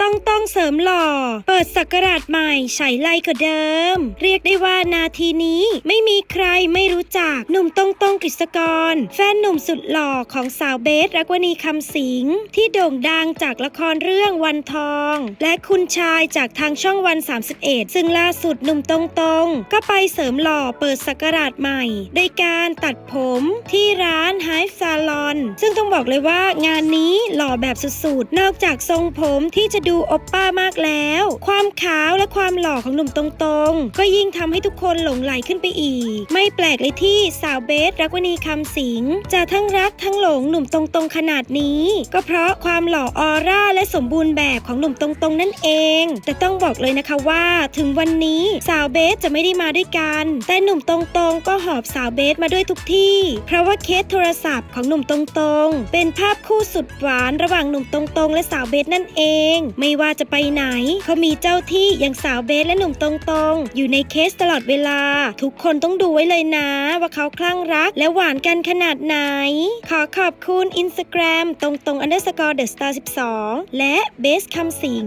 ต้องต้องเสริมหล่อ เปิดสักราชใหม่ใช้ไล่กว่าเดิม เรียกได้ว่านาทีนี้ไม่มีใครไม่รู้จักหนุ่มต้องต้องกฤษกร แฟนหนุ่มสุดหล่อของสาวเบสรักวณีคำสิงที่โด่งดังจากละครเรื่องวันทอง และคุณชายจากทางช่องวัน 31 ซึ่งล่าสุดหนุ่มตรงตรงๆก็ไปเสริมหล่อเปิดสักราชใหม่ โดยการตัดผมที่ร้าน h i ฟ e Salon ซึ่งต้องบอกเลยว่างานนี้หล่อแบบสุดๆนอกจากทรงผมที่จะดูโอปป้ามากแล้ว ความขาวและความหล่อของหนุ่มตรงๆ ก็ยิ่งทำให้ทุกคนหลงไหลขึ้นไปอีก ไม่แปลกเลยที่สาวเบสรักวณีคำสิงจะทั้งรักทั้งหลงหนุ่มตรงๆขนาดนี้ ก็เพราะความหล่อออร่าและสมบูรณ์แบบของหนุ่มตรงๆนั่นเอง แต่ต้องบอกเลยนะคะว่าถึงวันนี้สาวเบสจะไม่ได้มาด้วยกัน แต่หนุ่มตรงๆ ก็หอบสาวเบสมาด้วยทุกที่ เพราะว่าเคสโทรศัพท์ของหนุ่มตรงๆ เป็นภาพคู่สุดหวานระหว่างหนุ่มตรงๆ และสาวเบสนั่นเองไม่ว่าจะไปไหน เขามีเจ้าที่อย่างสาวเบสและหนุ่มตรงๆ อยู่ในเคสตลอดเวลา ทุกคนต้องดูไว้เลยนะ ว่าเขาคลั่งรักและหวานกันขนาดไหน ขอขอบคุณอินสตาแกรมตรงตรง underscore the star 12และเบสคำสิง